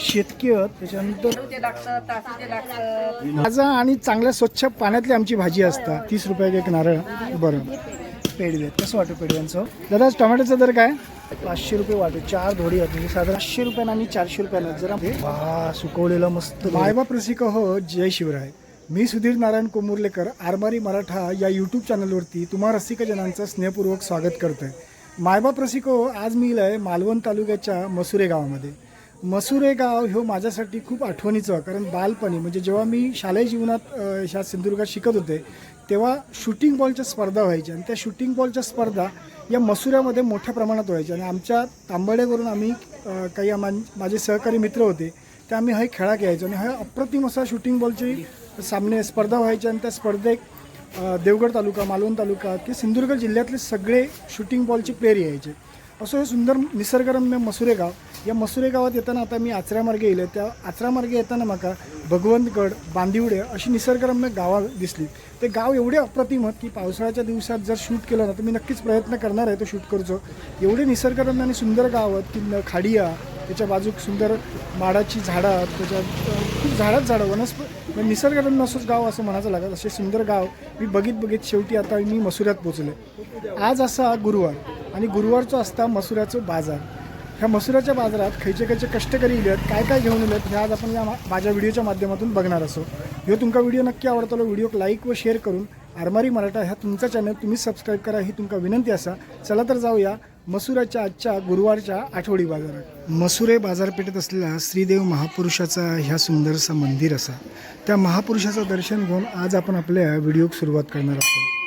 शेतकी आहेत. त्याच्यानंतर ताजा आणि चांगल्या स्वच्छ पाण्यातली आमची भाजी असता तीस रुपयाचे एक नारळ. बरं. पेडवे कसं वाटतं पेडव्यांचं दादा टोमॅटोचा दर काय? पाचशे रुपये वाटू चार धोडी आहेत. म्हणजे साधारण पाचशे रुपयानं आणि चारशे रुपयानं. जरा वा सुकवलेलं मस्त मायबाप रसिक हो जय शिवराय. मी सुधीर नारायण कोमुर्लेकर आरमारी मराठा या यूट्यूब चॅनलवरती तुम्हा रसिकजनांचं स्नेहपूर्वक स्वागत करतोय. मायबाप रसिको आज मी आहे मालवण तालुक्याच्या मसुरे गावामध्ये. मसुरे गाव ह्यो माझ्यासाठी खूप आठवणीचं कारण बालपणी म्हणजे जेव्हा मी शालेय जीवनात ह्या सिंधुदुर्गात शिकत होते तेव्हा शूटिंग बॉलच्या स्पर्धा व्हायच्या आणि त्या शूटिंग बॉलच्या स्पर्धा या मसुऱ्यामध्ये मोठ्या प्रमाणात व्हायच्या आणि आमच्या तांबड्यावरून आम्ही काही आम्हा माझे सहकारी मित्र होते ते आम्ही हा खेळा खेळायचो आणि हा अप्रतिम असा शूटिंग बॉलची सामने स्पर्धा व्हायच्या आणि त्या स्पर्धेत देवगड तालुका मालवण तालुका की सिंधुदुर्ग जिल्ह्यातले सगळे शूटिंग बॉलचे प्लेयर यायचे. असं हे सुंदर निसर्गरम्य मसुरे गाव. या मसुरे गावात येताना आता मी आचऱ्यामार्गे येले त्या आचऱ्यामार्गे येताना म्हाका भगवंतगड बांदिवडे अशी निसर्गरम्य गावं दिसली. ते गाव एवढे अप्रतिम की पावसाळ्याच्या दिवसात जर शूट केलं ना तर मी नक्कीच प्रयत्न करणार आहे तो शूट करचो. एवढे निसर्गरम्य आणि सुंदर गाव आहेत की खाडिया त्याच्या बाजूक सुंदर माडाची झाडं त्याच्यात खूप झाडंच झाडं वनस्पती म्हणजे निसर्गरम्य असंच गाव असं म्हणायचं लागत असे सुंदर गाव मी बघित बघित शेवटी आता मी मसुऱ्यात पोचले. आज असा गुरुवार आणि गुरुवारचा असता मसुऱ्याचं बाजार. ह्या मसुराच्या बाजारात खयचे खयचे कष्टकरी इल्यात काय काय घेऊन येल्यात हे आज आपण या मा- माझ्या व्हिडिओच्या माध्यमातून बघणार असो. ह्यो तुमका व्हिडिओ नक्की आवडतलो व्हिडिओ लाईक व शेअर करून आरमारी मराठा ह्या तुमचा चॅनल तुम्ही सबस्क्राईब करा ही तुमका विनंती असा. चला तर जाऊया मसुराच्या आजच्या गुरुवारच्या आठवडी बाजारात. मसुरे बाजारपेठेत असलेला श्रीदेव महापुरुषाचा ह्या सुंदरसा मंदिर असा. त्या महापुरुषाचं दर्शन घेऊन आज आपण आपल्या व्हिडिओक सुरुवात करणार आहोत.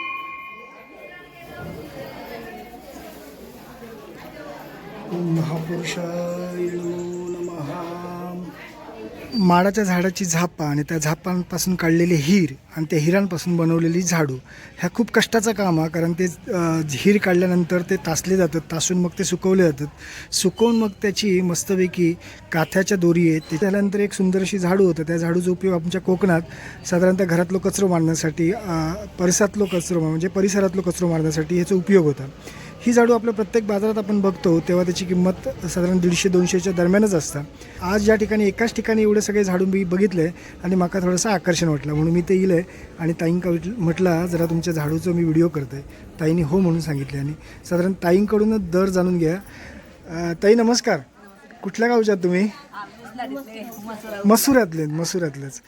महापुरुषाय माडाच्या झाडाची झापा आणि त्या झापांपासून काढलेले हिर आणि त्या हिरांपासून बनवलेली झाडू ह्या खूप कष्टाचं काम आहे कारण ते हीर हिर काढल्यानंतर ते तासले जातात तासून मग ते सुकवले जातात. सुकवून मग त्याची मस्तपैकी काथ्याच्या दोरी आहेत त्याच्यानंतर एक सुंदर अशी झाडू होतं त्या झाडूचा उपयोग आमच्या कोकणात साधारणतः घरातलो कचरो मारण्यासाठी परिसरातलो कचरो म्हणजे परिसरातलो कचरो मारण्यासाठी ह्याचा उपयोग होता. ही झाडू आपल्या प्रत्येक बाजारात आपण बघतो तेव्हा त्याची किंमत साधारण दीडशे दोनशेच्या दरम्यानच असतं. आज या ठिकाणी एकाच ठिकाणी एवढे सगळे झाडू मी बघितले आणि माका थोडंसं आकर्षण वाटलं. म्हणून मी ते इले आणि ताईंका म्हटला जरा तुमच्या झाडूचं मी व्हिडिओ करतोय. ताईंनी हो म्हणून सांगितले आणि साधारण ताईंकडूनच दर जाणून घ्या. ताई नमस्कार. कुठल्या गावच्या तुम्ही? मसुरातले. मसुरातलेच.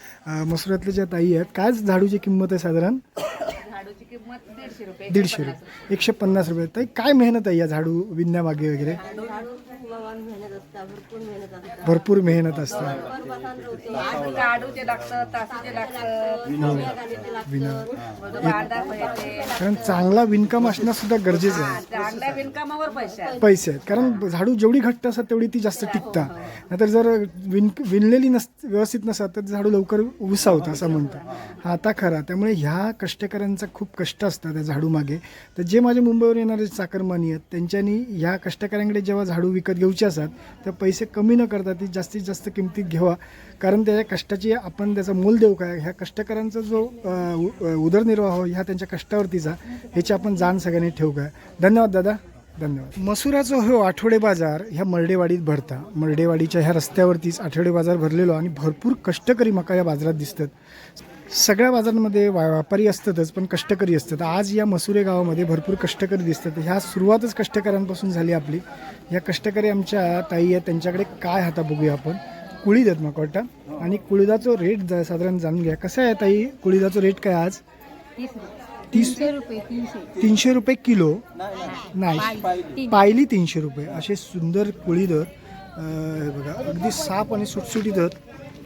मसुरातले ज्या ताई आहेत काय झाडूची किंमत आहे साधारण? दीडशे रुपये एकशे पन्नास रुपये. ताई काय मेहनत आहे या झाडू विणण्यामागे वगैरे? भरपूर मेहनत असते विना कारण चांगला विणकाम असणं सुद्धा गरजेचं आहे. पैसे आहेत. कारण झाडू जेवढी घट्ट असतात तेवढी ती जास्त टिकता. नाहीतर जर विण विणलेली नस व्यवस्थित नसतात तर झाडू लवकर उसावतं असं म्हणतं हा आता खरा. त्यामुळे ह्या कष्टकऱ्यांचा खूप कष्ट असतात त्या झाडूमागे. तर जे माझे मुंबईवर येणारे चाकरमानी आहेत त्यांच्यानी ह्या कष्टकऱ्यांकडे जेव्हा झाडू विकत घेऊचे असतात तर पैसे कमी न करता ती जास्तीत जास्त किमतीत घ्यावा. कारण त्याच्या कष्टाची आपण त्याचा मोल देऊ काय ह्या कष्टकऱ्यांचा जो उ- उदरनिर्वाह हो, ह्या त्यांच्या कष्टावरतीचा ह्याची आपण जाण सगळ्यांनी ठेवू काय धन्यवाद दादा. धन्यवाद. मसुराचा हो आठवडे बाजार ह्या मर्डेवाडीत भरता. मर्डेवाडीच्या ह्या रस्त्यावरतीच आठवडे बाजार भरलेलो आणि भरपूर कष्टकरी मका या बाजारात दिसतात. सगळ्या बाजारांमध्ये वा- व्यापारी असतातच पण कष्टकरी असतात. आज या मसुरे गावामध्ये भरपूर कष्टकरी दिसतात. ह्या सुरुवातच कष्टकऱ्यांपासून झाली आपली. या कष्टकरी आमच्या ताई आहेत त्यांच्याकडे काय हाता बघूया आपण? कुळीद आहेत मग वाटतं आणि कुळीदाचं रेट जा- साधारण जाणून घ्या. कसं आहे ताई? कुळीदाचं रेट काय आज? तीस तीनशे रुपये किलो? नाही. पायली. तीनशे रुपये. असे सुंदर कुळीद आहेत हे बघा अगदी साप आणि सुटसुटीत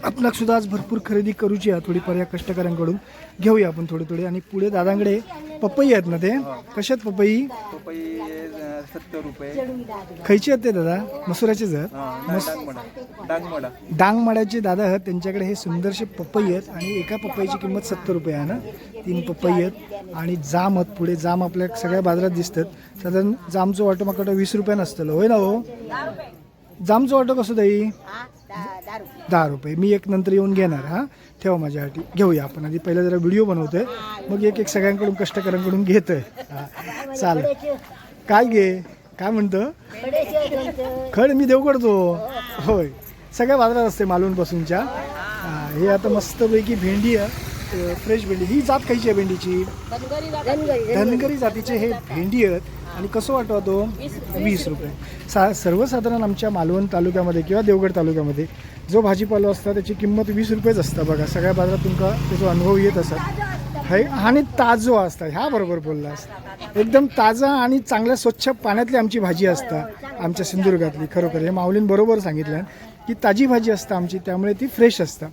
आपणाक सुद्धा आज भरपूर खरेदी करूची आहे थोडीफार या कष्टकऱ्यांकडून. घेऊया आपण थोडे थोडे. आणि पुढे दादांकडे पपई आहेत ना ते? कशात पपई? पपई सत्तर रुपये. खयचे आहेत ते दादा? मसुराचेच आहेत? मस डांगमडा. डांगमडा. डांगमाड्याचे दादा आहेत. त्यांच्याकडे हे सुंदरसे पपई आहेत आणि एका पपईची किंमत सत्तर रुपये आहे ना? तीन पपई आहेत आणि जाम आहेत पुढे. जाम आपल्या सगळ्या बाजारात दिसतात. साधारण जामचं वाटो माकडं वीस रुपये नसतं होय ना हो? जामचं वाटो कसं ताई? दहा रुपये. मी एक नंतर येऊन घेणार हा. ठेवा माझ्यासाठी. घेऊया आपण. आधी पहिला जरा व्हिडिओ बनवतोय. मग एक एक सगळ्यांकडून कष्टकऱ्यांकडून घेतोय. हा. चालेल. काय घे काय म्हणतं? खड मी देव करतो. होय. सगळ्या बाजारात असते मालवणपासूनच्या हा, हे आता मस्तपैकी भेंडी आहे. फ्रेश भेंडी. ही जात खायची आहे भेंडीची? धनगरी जातीचे हे भेंडी आहेत. आणि कसं वाटवा तो वीस रुपये. सा सर्वसाधारण आमच्या मालवण तालुक्यामध्ये किंवा देवगड तालुक्यामध्ये जो भाजीपालो असता त्याची किंमत वीस रुपयेच असता बघा. सगळ्या बाजारात तुमका त्याचा अनुभव येत असत है आणि ताजो असता. ह्या बरोबर बोललास एकदम ताजा आणि चांगल्या स्वच्छ पाण्यातली आमची भाजी असता आमच्या सिंधुदुर्गातली. खरोखर हे माऊलीन बरोबर सांगितलं की ताजी भाजी असता आमची त्यामुळे ती फ्रेश असता.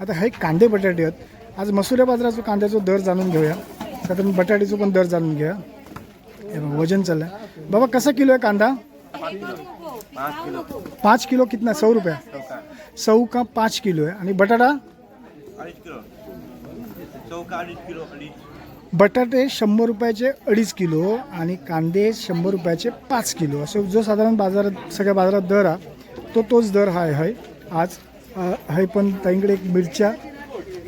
आता हे कांदे बटाटे आहेत. आज मसुऱ्या बाजाराचा कांद्याचा दर जाणून घेऊया. साधारण बटाट्याचा पण दर जाणून घेऊया हे बघ, वजन बाबा कसा किलो आहे कांदा? पाच किलो कितना? सौ रुपये. सौ का पाच किलो आहे. आणि बटाटा? बटाटे शंभर रुपयाचे अडीच किलो आणि कांदे शंभर रुपयाचे पाच किलो. असं जो साधारण बाजारात सगळ्या बाजारात दर हा तो तोच दर हा आहे आज हय आहे पण ताईंकडे एक मिरच्या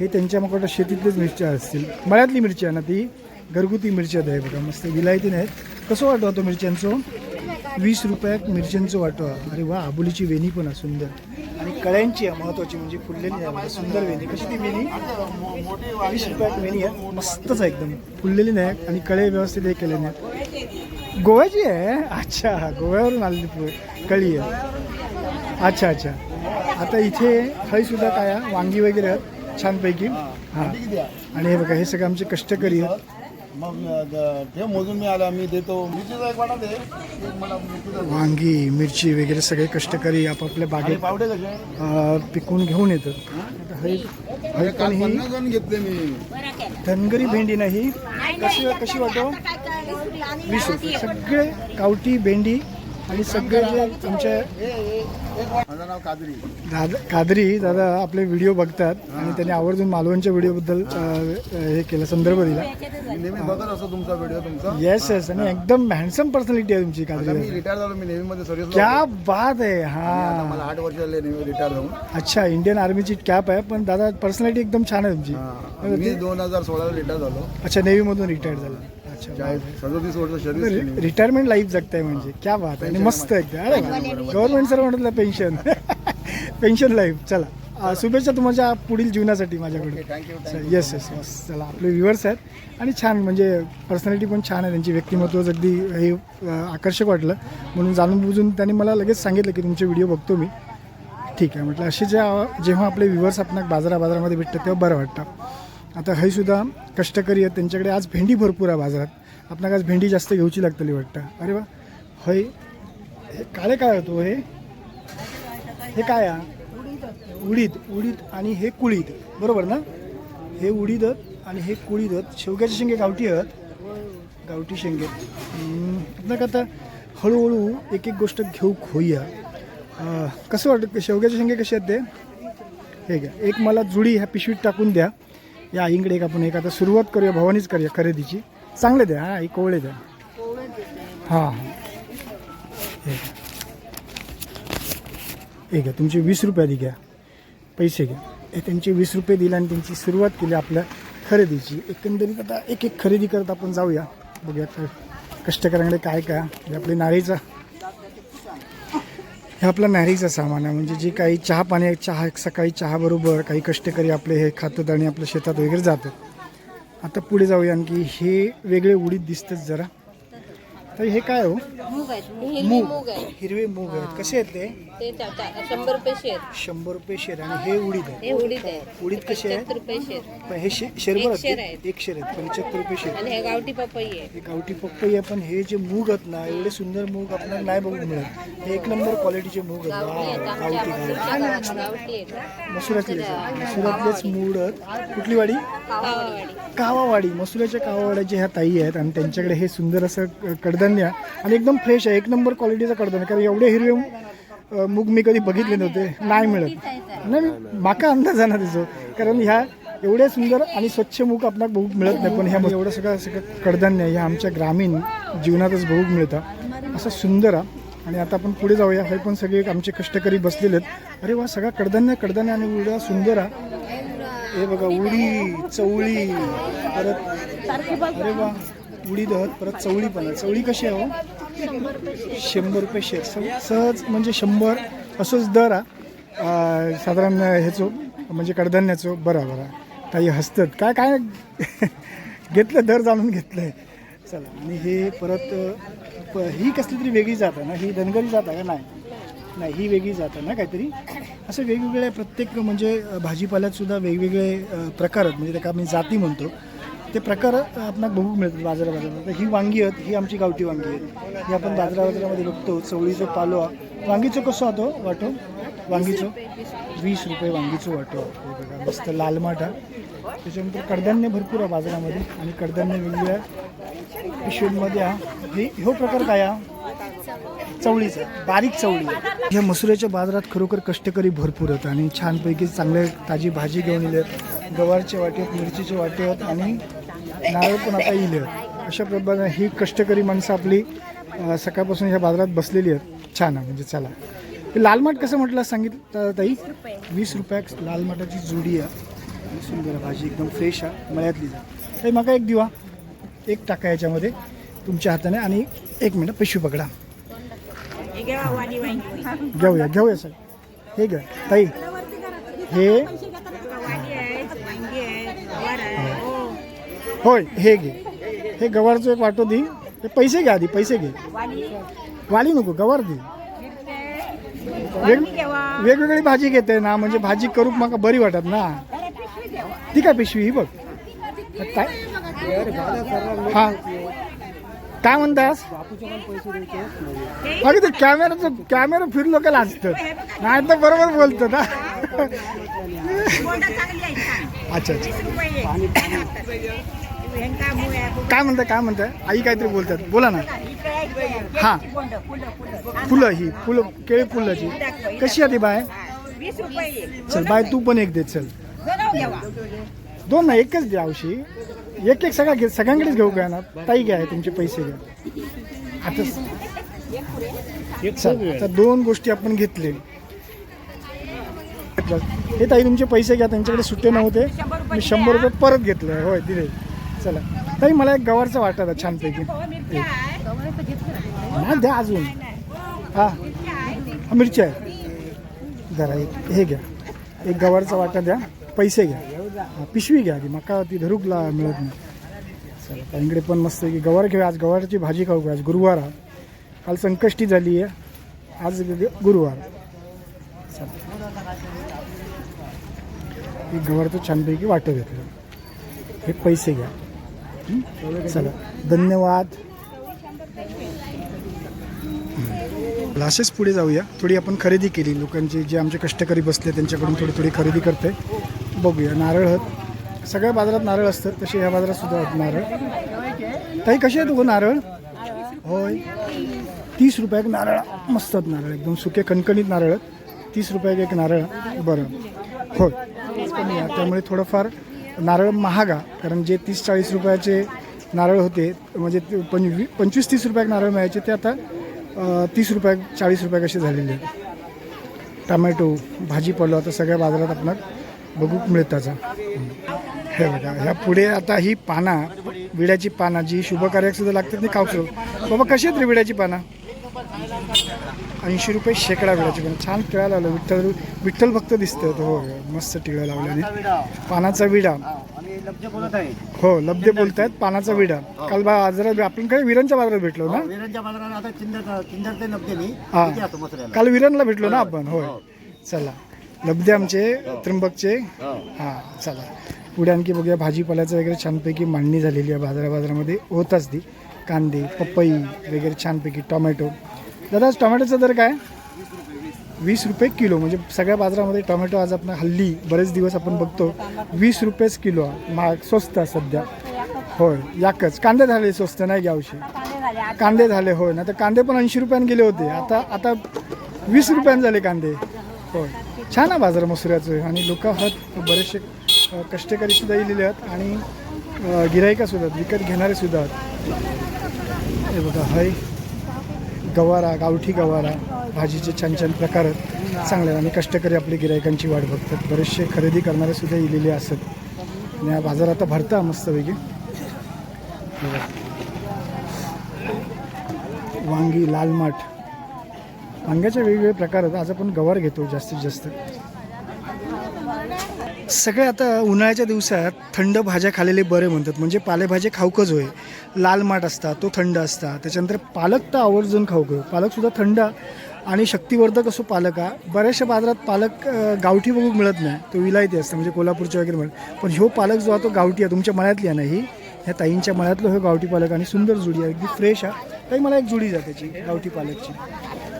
हे त्यांच्या मग शेतीतलीच मिरच्या असतील. मळ्यातली मिरची आहे ना ती? घरगुती मिरच्या आहे बघा मस्त विलायती नाहीत कसं वाटवा तो मिरच्यांचं? वीस रुपयात मिरच्यांचं वाटवा अरे वा आबुलीची वेणी पण आहे सुंदर. आणि कळ्यांची आहे महत्वाची म्हणजे फुललेली आहे सुंदर वेणी. कशी ती वेणी? वीस रुपयात वेणी आहे. मस्तच आहे एकदम. फुललेली नाही आणि कळे व्यवस्थित हे केले नाही गोव्याची आहे? अच्छा गोव्यावरून आलेली फु- कळी आहे. अच्छा अच्छा. आता इथे हळी सुद्धा काय आहे? वांगी वगैरे आहेत छानपैकी. हां. आणि हे बघा हे सगळे आमचे कष्टकरी आहेत. मग द- ठेव मोजून मी आला मी देतो. मिरचीचा एक वाटा दे. एक मला मिरचीचा दे. वांगी मिरची वगैरे सगळे कष्टकरी आपापल्या आणि बागेत पावडे कसे अं, पिकवून घेऊन येतात. आता पण ही पन्नास जण घेतले मी. धनगरी भेंडी नाही. कशी कशी वाटो? वीस रुपये. सगळे गावठी भेंडी आणि सगळे जे तुमच्या माझं नाव कादरी. दादा कादरी दादा आपले व्हिडिओ बघतात आणि त्यांनी आवर्जून मालवणच्या व्हिडिओबद्दल अं, हे केलं संदर्भ दिला मी नेहमी बघत असतो तुमचा व्हिडिओ तुमचा. येस येस आणि एकदम हँडसम पर्सनॅलिटी आहे तुमची आता कादरी मी रिटायर झालो मी नेव्ही मध्ये सर्व्हिस क्या बात आहे हा. मला आठ वर्ष झाले नेव्ही रिटायर जाऊन अच्छा इंडियन आर्मीची कॅप आहे पण दादा पर्सनॅलिटी एकदम छान आहे हा. तुमची मी दोन हजार सोळाला रिटायर झालो. अच्छा नेव्हीमधून रिटायर्ड झाला. अच्छा. सदोतीस वर्ष सर्व्हिस केली रिटायरमेंट लाईफ जगताय म्हणजे. क्या बात आहे. आणि मस्त एकदम अरे गव्हर्नमेंट सर म्हटलं पेन्शन पेन्शन लाईफ चला. अं, शुभेच्छा तुमच्या पुढील जीवनासाठी माझ्याकडे थँक्यू येस येस येस चला आपले व्ह्युअर्स आहेत. आणि छान म्हणजे पर्सनॅलिटी पण छान आहे. त्यांची व्यक्तिमत्वच अगदी हे अं, आकर्षक वाटलं म्हणून जाणून बुजून त्यांनी मला लगेच सांगितलं की तुमचे व्हिडिओ बघतो मी. ठीक आहे म्हटलं असे ज्या जेव्हा आपले व्ह्युअर्स आपणाक बाजारा बाजारामध्ये भेटतात तेव्हा बरं वाटतं. आता हे सुद्धा कष्टकरी आहेत. त्यांच्याकडे आज भेंडी भरपूर आहे बाजारात. आपणाक आज भेंडी जास्त घेऊची लागतली वाटतं. अरे वा. हय हे काळे काय होतो हो हे हे? काय उडीद. उडीद आणि हे कुळीद बरोबर ना? हे उडीद आणि हे कुळीद शेवग्याचे शेंगे गावठी आहेत. गावठी शेंगे. हम्म, आपणाक आता हळूहळू एक एक गोष्ट घेऊ होईया कसं वाटतं? शेवग्याचे शेंगे कसे आहेत ते? हे घ्या. एक मला जुडी ह्या पिशवीत टाकून द्या. या इंगडे एक आपण एक आता सुरुवात करूया भवानीच करूया खरेदीची. चांगले द्या हां एक कोवळे द्या. हां हां. हे घ्या. तुमचे वीस रुपये आधी घ्या. पैसे घ्या. हे त्यांचे वीस रुपये दिले आणि त्यांची सुरुवात केली आपल्या खरेदीची. एकंदरीत आता एक एक खरेदी करत आपण जाऊया. बघूया तर कष्टकऱ्यांकडे काय काय हे आपले नारीचा हे आपला नॅरीचं सामान आहे म्हणजे जे काही चहा पाणी चहा सकाळी चहाबरोबर काही कष्टकरी आपले हे खातात आणि आपल्या शेतात वगैरे जातात. आता पुढे जाऊया आणखी हे वेगळे उडीद दिसतात जरा. तर हे काय हो? मूग आहेत हिरवी मूग. आहे हिरवे मूग आहेत. कसे आहेत ते? ते चा- चा- शंभर रुपये शेर. शंभर रुपये शेर आणि हे उडीद आहे हे उडीद आहे उडीद कसे आहे? पंच्याहत्तर रुपये शेर. पण हे शे शेरभर एक आहेत शेर ते? आहेत. एक शेर आहेत. पंच्याहत्तर रुपये शेर. आणि हे गावठी पपई आहे. हे गावठी पपई आहे पण हे जे मूग आहेत ना एवढे सुंदर मूग आपल्याला नाही बघून मिळत. हे एक नंबर क्वालिटीचे मूग आहेत. गावठी आहेत. वाव, आमच्या गावठी आमच्या गावठी. गावात गावठी आहेत. मसुरातलेच आहेत. मसुरातलेच मूड आहेत. कुठली वाडी? कावावाडी. कावावाडी. मसुराच्या कावावाड्याचे ह्या ताई आहेत आणि त्यांच्याकडे हे सुंदर असं क- कडधान्य. आणि एकदम फ्रेश आहे. एक नंबर क्वालिटीचं कडधान्य. कारण एवढे हिरवे मूग मी कधी बघितले नव्हते. नाही मिळत. नाही माका अंदाज आहे ना त्याचं कारण ह्या एवढे सुंदर आणि स्वच्छ मूग आपल्याला बघू मिळत नाही. पण ह्या एवढं सगळं सगळं कडधान्य ह्या आमच्या ग्रामीण जीवनातच बघू मिळतं. असं सुंदर आहे आणि आता आपण पुढे जाऊया. हे पण सगळे आमचे कष्टकरी बसलेले आहेत. अरे वा सगळा कडधान्य कडधान्य आणि एवढा सुंदर आहे हे बघा उडी चवळी परत अरे वा. उडीद हळद परत चवळी पण आहे. चवळी कशी आहे हो? शंभर रुपये शेर सहज म्हणजे शंभर असंच दर आहे साधारण ह्याचो म्हणजे कडधान्याचो बरं बरं. काही हसतात. काय काय घेतलं दर जाणून घेतलंय. चला आणि हे परत प- ही कसली तरी वेगळी जात आहे ना? ही धनगरी जात आहे का? नाही. नाही ही वेगळी जात आहे ना काहीतरी? असं वेगवेगळे प्रत्येक म्हणजे भाजीपाल्यातसुद्धा भाजीपाल्यात सुद्धा वेगवेगळे प्रकार आहेत. म्हणजे त्याला आम्ही जाती म्हणतो. ते प्रकार आपल्याला बघू मिळतात बाजारा बाजारात तर ही वांगी आहेत ही आमची गावठी वांगी आहेत. ही आपण बाजारा बाजारामध्ये बघतो चवळीचं पालो वांगीचं कसं होतो वाटो? वांगीचं? वीस रुपये वांगीचं वाटो. बघा मस्त लाल माठा. त्याच्यानंतर कडधान्य भरपूर आहे बाजारामध्ये आणि कडधान्य वेगवेगळ्या पिशवींमध्ये हे ह्यो प्रकार काय हा चवळीचा बारीक चवळी आहे. ह्या मसुऱ्याच्या बाजारात खरोखर कष्टकरी भरपूर आहेत आणि छानपैकी चांगले ताजी भाजी घेऊन येत गवारचे वाटे आहेत मिरचीचे वाटे आहेत आणि नारळ पण आता येईल. अशा प्रकारे ही कष्टकरी माणसं आपली सकाळपासून ह्या बाजारात बसलेली आहेत. छान आहे म्हणजे चला. लाल माठ कसं म्हटलं सांगितलं ताई? वीस रुपयाक लाल माठाची जोडी आहे. सुंदर भाजी एकदम फ्रेश आहे मळ्यातली जा ताई माका एक दिवा. एक टाका याच्यामध्ये तुमच्या हाताने. आणि एक मिनिट पिशवी पकडा. घेऊया घेऊया सर. हे घ्या. ताई हे होय हे घे. हे गवारचं एक वाटो दे. हे पैसे घ्या आधी पैसे घे. वाली नको गवार दे. वेग वेगवेगळी भाजी घेते ना म्हणजे भाजी करूक म्हाका बरी वाटत ना. ती काय पिशवी ही बघ. काय? हा. काय म्हणतास? अरे ते कॅमेराचं कॅमेरा फिरलो का लाजतं. नाही तर बरोबर बोलतो ना अच्छा अच्छा. काय म्हणताय काय म्हणताय? आई काहीतरी बोलतात. बोला ना. हा. फुलं ही फुलं केळी फुलाची. कशी आहे ती बाय? चल बाय तू पण एक दे चल. दोन ना एकच द्या औशी एक एक सगळा घे सगळ्यांकडेच घेऊ का ना? ताई घ्या तुमचे पैसे घ्या. आता चल आता दोन गोष्टी आपण घेतले. हे ताई तुमचे पैसे घ्या त्यांच्याकडे सुट्टे नव्हते. मी शंभर रुपये परत घेतले. होय दिले. चला. ताई मला एक गवारचा वाटा द्या छानपैकी. नाही द्या अजून. हा. हा, मिरची आहे. जरा एक हे घ्या. एक गवारचा वाटा द्या. पैसे घ्या. पिशवी घ्या आधी. मका ती धरूकला मिळत नाही. चला ताईंकडे पण मस्त आहे की गवार घेऊया. आज गवारची भाजी खाऊ का? आज गुरुवार हा काल संकष्टी झाली आहे. आज गुरुवार. चला. एक गवारचं छानपैकी वाटं घेतलं. हे पैसे घ्या? चला धन्यवाद. हं. असेच पुढे जाऊया. थोडी आपण खरेदी केली. लोकांची जे आमचे कष्टकरी बसले त्यांच्याकडून थोडी थोडी खरेदी करते. बघूया. नारळ हत सगळ्या बाजारात नारळ असतात तसे ह्या बाजारात सुद्धा आहेत नारळ. ताई कसे आहेत गो नारळ? होय. तीस रुपयाक नारळ. मस्त आहेत नारळ. एकदम सुके कणकणीत नारळ आहेत तीस रुपयाक एक नारळ. बरं. होय. कमी त्यामुळे थोडंफार नारळ महागा कारण जे तीस चाळीस रुपयाचे नारळ होते म्हणजे ते पंचवी पंचवीस तीस रुपयाक नारळ मिळायचे ते आता तीस रुपया चाळीस रुपया कसे झालेले आहेत. टमॅटो भाजीपालो आता सगळ्या बाजारात आपण बघूक मिळताचा. हे बघा ह्या पुढे आता ही पाना विड्याची पाना जी शुभकार्याक सुद्धा लागतात ती खाऊचो. बाबा कशी आहेत रे विड्याची पाना? ऐंशी रुपये शेकडा विड्याची पण छान टिळा लावला विठ्ठल विठ्ठल भक्त दिसतं हो मस्त टिळा लावल्याने पानाचा विडा. हो लब्धे बोलतायत. पानाचा विडा. काल बा बाजारात आपण काय विरणच्या बाजारात भेटलो ना? विरांच्या बाजारात काल विरणला भेटलो ना आपण? होय. चला. लब्धे आमचे त्र्यंबकचे. हां चला. पुढे आणखी बघूया. भाजीपाल्याचं वगैरे छानपैकी मांडणी झालेली आहे बाजारा बाजारामध्ये होताच ती. कांदे पपई वगैरे छानपैकी टोमॅटो. दादा टोमॅटोचा दर काय? वीस रुपये किलो. म्हणजे सगळ्या बाजारामध्ये टोमॅटो आज आपण हल्ली बरेच दिवस आपण बघतो. वीस रुपयेच किलो. महाग स्वस्त सध्या. होय याकच. कांदे झाले स्वस्त नाही घ्यावशी कांदे झाले होय. ना तर कांदे पण ऐंशी रुपयाने गेले होते. आता आता वीस रुपयाने झाले कांदे. होय. छान आहे बाजार मसुऱ्याचं. आणि लोक आहेत बरेचसे अ, कष्टकरी सुद्धा येलेले आहेत. आणि गिरायका सुद्धा आहेत, विकत घेणारे सुद्धा आहेत. हे बघा हय. गवारा गावठी गवारा भाजीचे छान छान प्रकार आहेत. चांगले आहेत आणि कष्टकरी आपले गिरायकांची वाट बघतात. बरेचसे खरेदी करणारे सुद्धा इलेले असतात. आणि हा बाजार आता भरता मस्तपैकी. वांगी लाल माठ. वांग्याचे वेगवेगळे प्रकार आहेत. आज आपण गवार घेतो जास्तीत जास्त. सगळे आता उन्हाळ्याच्या दिवसात थंड भाज्या खाल्लेले बरे म्हणतात. म्हणजे पालेभाज्या खाऊकच होय. लाल माठ असता तो थंड असता. त्याच्यानंतर पालक तर आवर्जून खाऊ घेऊ पालकसुद्धा थंड आणि शक्तिवर्धक असो पालक हा. बऱ्याचशा बाजारात पालक गावठी बघू मिळत नाही. तो विलायती असतं म्हणजे कोल्हापूरच्या वगैरे मिळत पण ह्यो पालक जो आहे तो गावठी आहे तुमच्या मळ्यातली आहे ना ही ह्या ताईंच्या मळ्यातलं हो गावठी पालक आणि सुंदर जुडी आहे. अगदी फ्रेश आहे ताई मला एक जुडी जाते त्याची गावठी पालकची.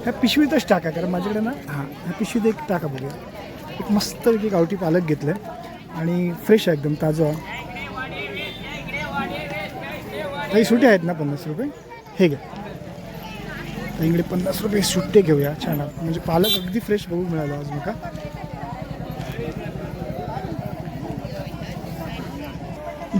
ह्या पिशवीतच टाका कारण माझ्याकडे ना हां ह्या पिशवीत एक टाका बघूया. एक मस्तपैकी गावठी पालक घेतलं आणि फ्रेश आहे एकदम ताजं आहे काही सुटे आहेत ना पन्नास रुपये? हे घ्या. तर इकडे पन्नास रुपये सुट्टे घेऊया. छान. म्हणजे पालक अगदी फ्रेश बघू मिळालं आज मका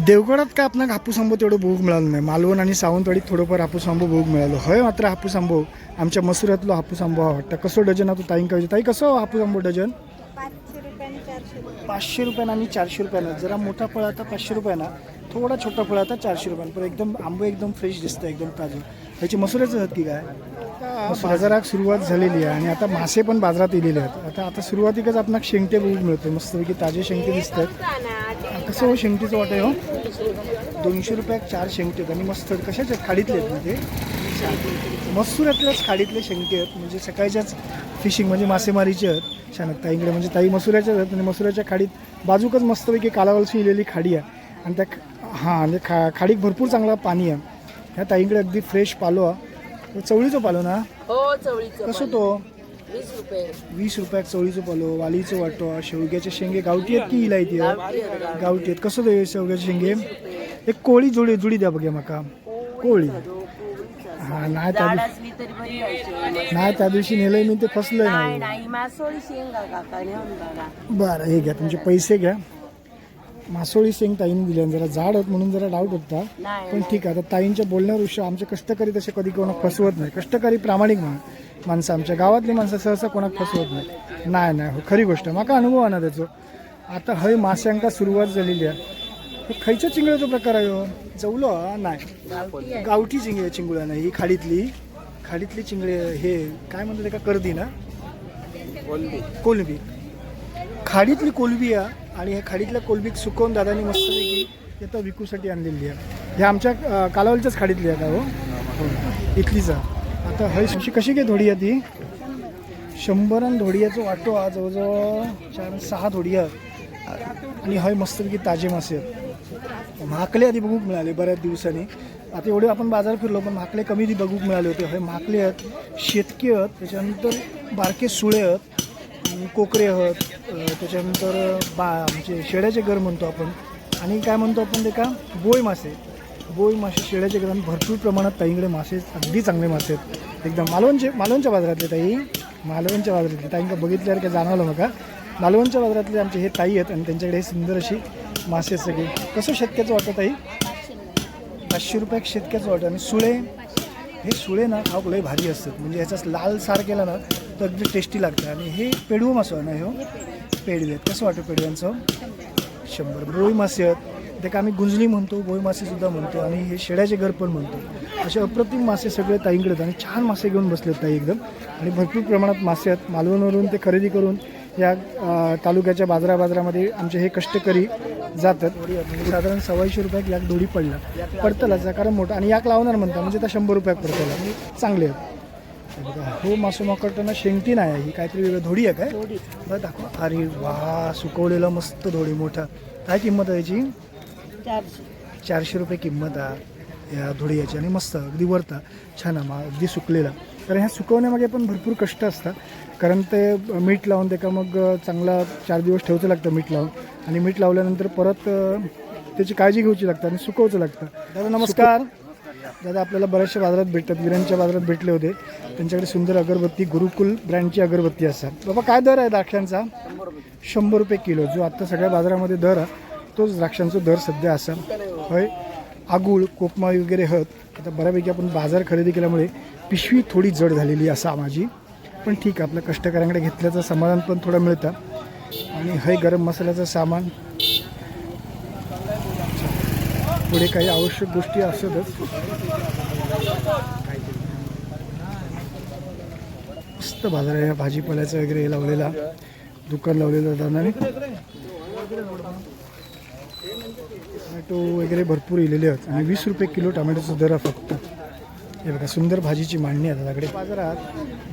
देवगडात काय आपण हापूस आंबो तेवढं बघू मिळालं नाही. मालवण आणि सावंतवाडीत थोडंफार हापूस आंबो बघू मिळालं. होय मात्र हापूस आंबो. आमच्या मसुरातलो हापूस आंबो हा वाटतं. कसं डझन हा तो ताईंका ताई कसं हापूस आंबो डझन? पाचशे रुपयानं आणि चारशे रुपयानं. जरा मोठा फळ आता पाचशे रुपयानं. थोडा छोटा फळ आता चारशे रुपयानं. पण एकदम आंबे एकदम फ्रेश दिसतं एकदम ताजे. ह्याची मसुऱ्याचं आहेत की काय बाजारात सुरुवात झालेली आहे आणि आता मासे पण बाजारात येलेले आहेत. आता आता सुरुवातीकच आपण शेंगटे बघून मिळतो मस्तपैकी ताजे शेंगटे दिसत आहेत कसं हो शेंगटीचं वाटत हो? दोनशे रुपयात चार शेंगटे आहेत आणि मस्त कशाच्या? आहेत? खाडीतले आहेत म्हणजे मसुऱ्यातल्याच खाडीतले शेंगटे आहेत. म्हणजे सकाळच्याच फिशिंग म्हणजे मासेमारीचे आहेत. छान आहेत ताईंकडे. म्हणजे ताई मसुऱ्याच्याच आहेत आणि मसुऱ्याच्या खाडीत बाजूकच मस्तपैकी कालावलची इलेली खाडी आहे. आणि त्या हां म्हणजे खा खाडीत भरपूर चांगला पाणी आहे. ह्या ताईंकडे अगदी फ्रेश पालो आहे. चवळीचं पालो ना? हो चवळीचं कसं तो? वीस रुपये. वीस रुपयात चवळीचं पालो वालीचं वाटो शेवग्याचे शेंगे. गावठी आहेत की इलायती आहेत? गावठी आहेत कसं ते शेवग्याचे शेंगे? एक कोळी जोडी जुडी द्या बघ्या माका. कोळी. हा नाही त्या दिवशी नाही त्या दिवशी नेलंय मी ते फसलंय नाही नाही मासोळी शेंगा काका नेऊन बघा. बरं हे घ्या तुमचे पैसे घ्या. मासोळी शेंग ताईने दिल्या जरा जाड होत म्हणून जरा डाऊट होता. पण ठीक आहे आता ताईंच्या बोलण्यावृष्टी आमचे कष्टकरी तसे कधी कोणाक फसवत नाही कष्टकरी प्रामाणिक माणसं आमच्या गावातली माणसं सहसा कोणाक फसवत नाही नाही नाही हो खरी गोष्ट आहे. माका अनुभव आहे ना त्याचो. आता हय माश्यांका सुरुवात झालेली आहे. हे खयच्या चिंगळ्याचा प्रकार आहे हो? जवलो हा? नाही. गावठी चिंगळ्या चिंगुळ्या नाही ही खाडीतली. खाडीतली चिंगळे हे काय म्हणतात का कर्दी ना? कोलंबी. खाडीतली कोलबी आहे आणि हे खाडीतल्या कोलबीक सुकवून दादानी मस्तपैकी येतं विकूसाठी आणलेली आहे. हे आमच्या कालावलीच्याच खाडीतली आहे का हो? हो. इथलीच. आता हय कशी कशी काय धोडी आहे ती? शंभरान धोडियाचं वाटो हा जवळजवळ चार सहा धोडिया आणि हय मस्तपैकी ताजे मासे आहेत. महाकले आधी बघूक मिळाले बऱ्याच दिवसांनी. आता एवढे आपण बाजार फिरलो पण महाकले कमी बघूक मिळाले होते. हय महाकले आहेत शेतके आहेत त्याच्यानंतर बारके सुळे आहेत. आणि कोकरे हत त्याच्यानंतर बा म्हणजे शेळ्याचे घर म्हणतो आपण. आणि काय म्हणतो आपण ते का? बोय मासे. बोय मासे शेळ्याचे घर. आणि भरपूर प्रमाणात ताईंकडे मासे अगदी चांगले मासे आहेत. एकदम मालवणचे मालवणच्या बाजारातले ताई. मालवणच्या बाजारातले. ताईंका बघितल्यावर काय जाणवलं बघा. मालवणच्या बाजारातले आमचे हे ताई आहेत. आणि त्यांच्याकडे हे सुंदर अशी मासे आहेत सगळे. कसं शेतक्याचं वाटत ताई? पाचशे रुपये शेतक्याचं वाटत. आणि सुळे? हे सुळे ना खाऊ लय भारी असतात. म्हणजे ह्याचा लाल सार केला ना तर अगदी टेस्टी लागतं. आणि हे पेडवू मासो आहे ना हो पेडवे आहेत कसं वाटतं पेडव्यांचं शंभर. बोई मासे आहेत. ते का आम्ही गुंजली म्हणतो बोई मासेसुद्धा म्हणतो आणि हे शेळ्याचे घर पण म्हणतो. असे अप्रतिम मासे सगळे ताईंकडे आहेत आणि छान मासे घेऊन बसलेत ताई एकदम. आणि भरपूर प्रमाणात मासे आहेत. मालवणवरून ते खरेदी करून या तालुक्याच्या बाजारा बाजारामध्ये आमचे हे कष्टकरी जातात. साधारण सव्वाशे रुपयात याक दोडी पडला. पडतलाच कारण मोठा. आणि याक लावणार म्हणता म्हणजे त्या शंभर रुपयात पडतला. चांगले आहेत. हे बघा, हो मासू माकडताना शेंगटी नाही आहे. ही काहीतरी वेगळं धोडी आहे काय? बरं दाखवा. अरे वा सुकवलेला मस्त धोडी मोठा. काय किंमत आहे याची? चारशे. चारशे रुपये किंमत आहे या धुळी आणि मस्त अगदी वरता. छान आहे मा अगदी सुकलेला. कारण ह्या सुकवण्यामागे पण भरपूर कष्ट असतात. कारण ते मीठ लावून ते का मग चांगला चार दिवस ठेवायचं लागतं मीठ लावून. आणि मीठ लावल्यानंतर परत त्याची काळजी घ्यायची लागतं आणि सुकवायचं लागतं. दादा नमस्कार. दादा आपल्याला बऱ्याचशा बाजारात भेटतात. विरांच्या बाजारात भेटले होते. त्यांच्याकडे सुंदर अगरबत्ती गुरुकुल ब्रँडची अगरबत्ती असतात. बाबा काय दर आहे द्राक्षांचा? शंभर रुपये किलो. जो आत्ता सगळ्या बाजारामध्ये दर आहे तोच द्राक्षांचा दर सध्या असा. होय. आगूळ कोपमाळी वगैरे हत आता बऱ्यापैकी आपण बाजार खरेदी केल्यामुळे पिशवी थोडी जड झालेली असा माझी पण ठीक आहे आपल्या कष्टकऱ्यांकडे घेतल्याचं समाधान पण थोडं मिळतं. आणि हय गरम मसाल्याचं सामान पुढे काही आवश्यक गोष्टी असतच मस्त बाजार आहे भाजीपाल्याचं वगैरे लावलेला. दुकान लावलेलं दादाने. टोमॅटो वगैरे भरपूर इलेले आहेत. आणि वीस रुपये किलो टोमॅटोचा दर आहे फक्त. हे बघा सुंदर भाजीची मांडणी आहे दादाकडे. बाजारात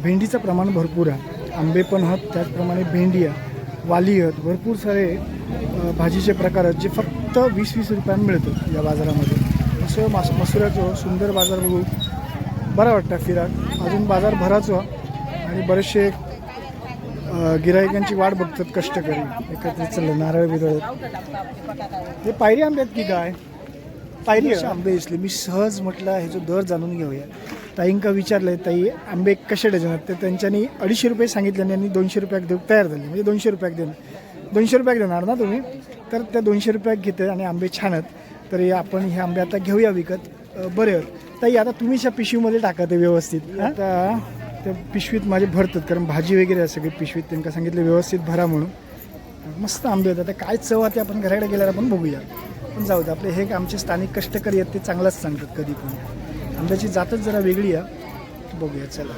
भेंडीचं प्रमाण भरपूर आहे. आंबे पण आहेत त्याचप्रमाणे भेंडी आहे. वाली आहेत भरपूर सारे भाजीचे प्रकार आहेत जे फक्त वीस वीस रुपयांना मिळतात या बाजारामध्ये. असं मास मसुऱ्याचं सुंदर बाजार बघू बरं वाटतं फिराक अजून बाजार भराचो आणि बरेचसे अ, गिराईकांची वाट बघतात कष्टकरी. एकत्रित चाललं नारळ बिरळ. हे पायरी आंबे आहेत की काय? पायरी आंबे दिसले. मी सहज म्हटलं हे जो दर जाणून घेऊया. ताईंका विचारलंय ताई आंबे कसे डझन आहेत तर त्यांच्यानी अडीचशे रुपये सांगितले आणि यांनी दोनशे रुपयाक देऊ तयार झाले. म्हणजे दोनशे रुपयाक देणार दोनशे रुपयाक देणार ना तुम्ही? तर त्या दोनशे रुपयाक घेते आणि आंबे छान आहेत. तर आपण हे आंबे आता घेऊया विकत. बरे आहेत. ताई आता तुम्ही त्या पिशवीमध्ये टाका ते व्यवस्थित आता त्या पिशवीत माझे भरतात कारण भाजी वगैरे आहे सगळी पिशवीत त्यांना सांगितलं व्यवस्थित भरा म्हणून. मस्त आंबे आहेत. आता काय चव आहे ते आपण घराकडे गेल्यावर आपण बघूया. पण जाऊ दे आपले हे आमचे स्थानिक कष्टकरी आहेत ते चांगलाच सांगतात कधी पण. आंब्याची जातच जरा वेगळी आहे. बघूया चला.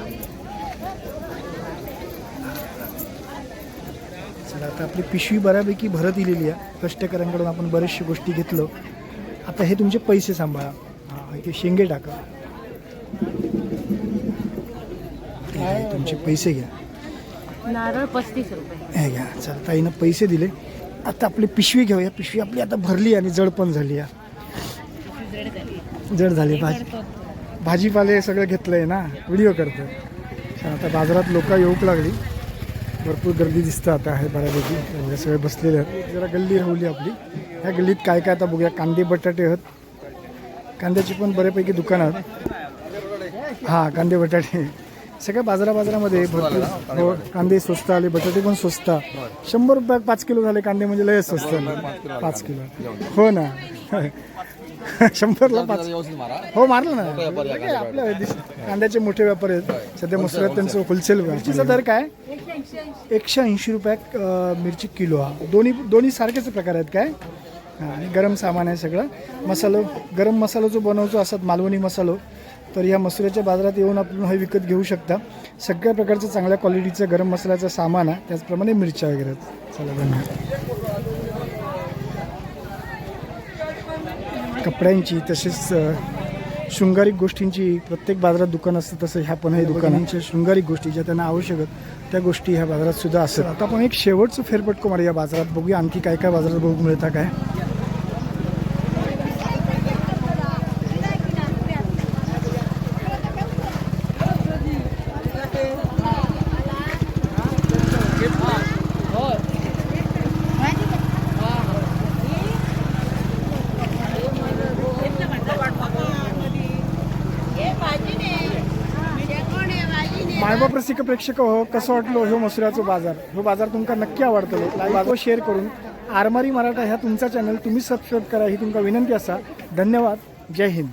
चला आता आपली पिशवी बऱ्यापैकी भरत दिलेली आहे. कष्टकऱ्यांकडून आपण बरेचशे गोष्टी घेतलो. आता हे तुमचे पैसे सांभाळा. हां इथे शेंगे टाका. तुमचे पैसे घ्या. नारळ पस्तीस रुपये. हे घ्या चला ताईनं पैसे दिले. आता आपली पिशवी घेऊया. पिशवी आपली आता भरली आणि जड पण झाली आहे. जड झाली. भाजी. भाजीपाले सगळं घेतलं आहे ना व्हिडिओ करतो आता बाजारात लोक येऊक लागली. भरपूर गर्दी दिसतं आता आहे बऱ्यापैकी. एवढे सगळे बसलेले आहेत. जरा गल्ली राहली आपली. ह्या गल्लीत काय काय आता बघूया. कांदे बटाटे आहेत. कांद्याची पण बऱ्यापैकी दुकानं आहेत. हां कांदे बटाटे. सगळ्या बाजारा बाजारामध्ये भरपूर. हो कांदे स्वस्त आले बटाटे पण स्वस्त. शंभर रुपयात पाच किलो झाले कांदे म्हणजे लय स्वस्त. पाच किलो. हो ना. शंभरला पाच. हो मारलं ना. काय आपल्या कांद्याचे मोठे व्यापारी आहेत. सध्या मसुरात त्यांचं होलसेल. मिरचीचा दर काय? एकशे ऐंशी रुपयात अं, मिरची किलो हा. दोन्ही दोन्ही सारखेच प्रकार आहेत काय? हा, आणि गरम सामान आहे सगळं. मसालो गरम मसालो जो बनवतो असतात मालवणी मसालो तर या मसुऱ्याच्या बाजारात येऊन आपण हे विकत घेऊ शकता. सगळ्या प्रकारचं चांगल्या क्वालिटीचं गरम मसाल्याचं सामान आहे. त्याचप्रमाणे मिरच्या वगैरे आहेत. चला धन्यवाद. कपड्यांची तसेच शृंगारिक गोष्टींची प्रत्येक बाजारात दुकान असतं तसं ह्या पण हे दुकानांच्या शृंगारिक गोष्टी ज्या त्यांना आवश्यक आहेत त्या गोष्टी ह्या बाजारात सुद्धा असतात. आता आपण एक शेवटचं फेरफटको मारू या बाजारात. बघूया आणखी काय काय बाजारात बघू मिळतं काय मायबा रसिक प्रेक्षक हो कसं वाटलो ह्यो मसुऱ्याचो बाजार? ह्यो बाजार तुमका नक्की आवडतलो लाईक व शेअर करून आरमारी मराठा ह्या तुमचा चॅनल तुम्ही सबस्क्राईब करा ही तुमका विनंती असा. धन्यवाद. जय हिंद.